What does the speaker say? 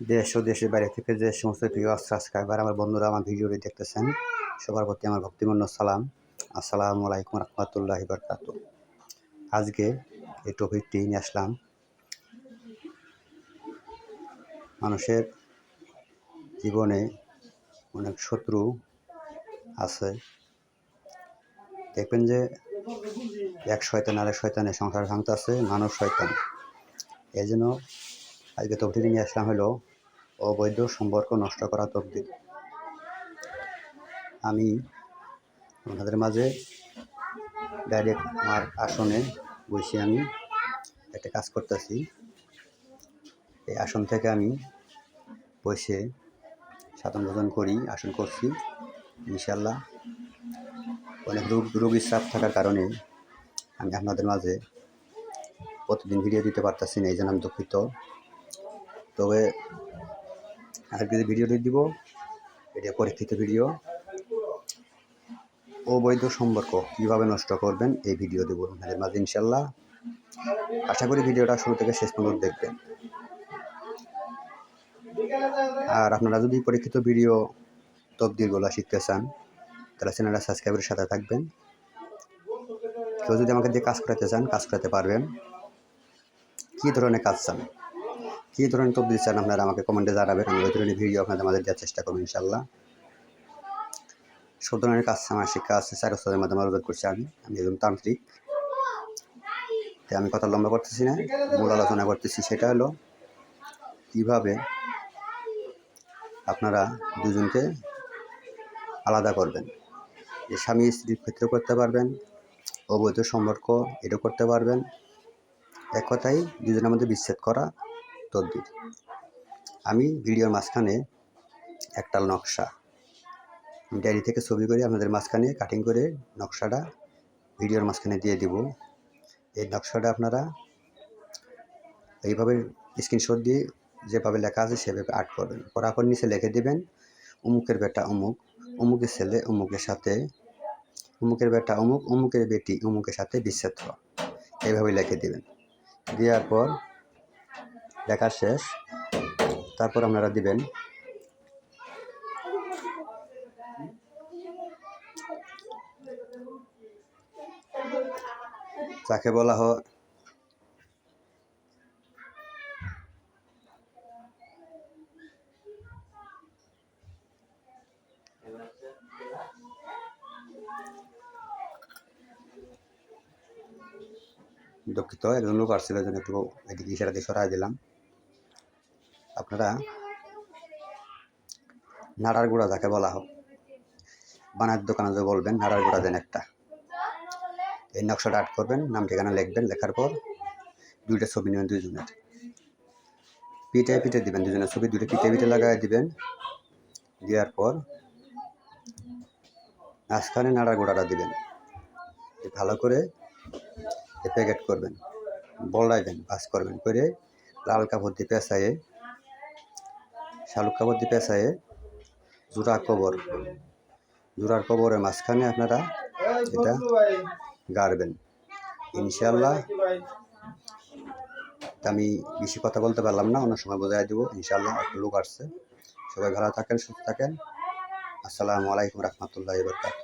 দেশ ও দেশের বাইরে থেকে যে সমস্ত প্রিয় সাবস্ক্রাইবার আমার বন্ধুরা, আমার ভিডিওটি দেখতেছেন, সবার প্রতি আমার ভক্তিপূর্ণ সালাম। আসসালামু আলাইকুম রহমতুল্লাহি বরকাত আজকে এই টপিকটি নিয়ে আসলাম। মানুষের জীবনে অনেক শত্রু আছে। দেখবেন যে এক শয়তান আরেক শয়তানের সংসার ভাঙতে আছে মানুষ শয়তান। এই জন্য আজকে তকদির নিয়ে আসলাম হলো অবৈধ সম্পর্ক নষ্ট করা তকদির আমি আপনাদের মাঝে ডাইরেক্ট আমার আসনে বসে আমি একটা কাজ করতেছি। এই আসন থেকে আমি বসে সাধন ভোজন করি, আসন করছি ইনশাল্লাহ অনেক রোগ, রোগীর চাপ থাকার কারণে আমি আপনাদের মাঝে প্রতিদিন ভিডিও দিতে পারতেছি না, এই জন্য আমি দুঃখিত। তবে আজকে যে ভিডিওটি দিব, এটা পরীক্ষিত ভিডিও অবৈধ সম্পর্ক কীভাবে নষ্ট করবেন, এই ভিডিও দেবো আপনাদের মাঝে ইনশাল্লাহ আশা করি ভিডিওটা শুরু থেকে শেষ পর্যন্ত দেখবেন। আর আপনারা যদি পরীক্ষিত ভিডিও তবদিরগুলো শিখতে চান, তাহলে চ্যানেলটা সাবস্ক্রাইবের সাথে থাকবেন। কেউ যদি আমাকে দিয়ে কাজ করাতে চান, কাজ করাতে পারবেন। কী ধরনের কাজ চান? কী ধরনের তবদিল চান আপনারা? আমাকে কমেন্টে জানাবেন, আমি ওই ধরনের ভিডিও আপনাদের মাঝে দেওয়ার চেষ্টা করব ইনশাল্লাহ সব ধরনের কাজ আমার শিক্ষা আছে চার বছরের মাধ্যমে অনুরোধ করছি আমি। আমি একজন তান্ত্রিক। তাই আমি কথা লম্বা করতেছি না, মূল আলোচনা করতেছি সেটা হলো, কীভাবে আপনারা দুজনকে আলাদা করবেন? যে স্বামী স্ত্রীর ক্ষেত্রে করতে পারবেন, অবৈধ সম্পর্ক এটাও করতে পারবেন। এক কথাই দুজনের মধ্যে বিচ্ছেদ করা তদ্বির আমি ভিডিওর মাঝখানে একটা নকশা, আমি ডায়েরি থেকে ছবি করে আপনাদের মাঝখানে কাটিং করে নকশাটা ভিডিওর মাঝখানে দিয়ে দিব। এই নকশাটা আপনারা এইভাবে স্ক্রিনশট দিয়ে যেভাবে লেখা আছে সেভাবে আর্ট করবেন। করার পর নিচে লিখে দেবেন, অমুকের বেটা অমুক, অমুকের ছেলে অমুকের সাথে, অমুকের বেটা অমুক, অমুকের বেটি অমুকের সাথে বিচ্ছেদ এইভাবে লিখে দেবেন। দেওয়ার পর লেখা শেষ। তারপর আপনারা দিবেন। যাকে বলা হয় দুঃখিত, একজন লোক আসছিল একটু এদিকে ইশারা দিয়ে সরাই দিলাম। আপনারা নাড়ার গুঁড়া যাকে বলা হোক, বানার দোকানে যে বলবেন, নাড়ার গুঁড়া দেন একটা। এই নকশাটা আর্ট করবেন, নাম ঠিকানা লিখবেন, লেখার পর দুইটা ছবি নেবেন দুইজনের। পিঠে পিঠে দিবেন দুজনের ছবি, দুইটা পিঠে পিঠে লাগাই দিবেন। দেওয়ার পর মাঝখানে নাড়া গোড়াটা দিবেন। ভালো করে প্যাকেট করবেন বলাইবেন বাস করবেন, করে লাল কাপড় দিয়ে পেঁচায়ে শালুক কাপড় দিয়ে পেঁচায়ে জোড়া কবর। জোড়ার কবরের মাঝখানে আপনারা এটা গাড়বেন। ইনশাল্লাহ আমি বেশি কথা বলতে পারলাম না, অন্য সময় বোঝাই দেবো। ইনশাল্লাহ একটা লোক আসছে। সবাই ভালো থাকেন, সুস্থ থাকেন। আসসালামু আলাইকুম রহমতুল্লাহ বরকাত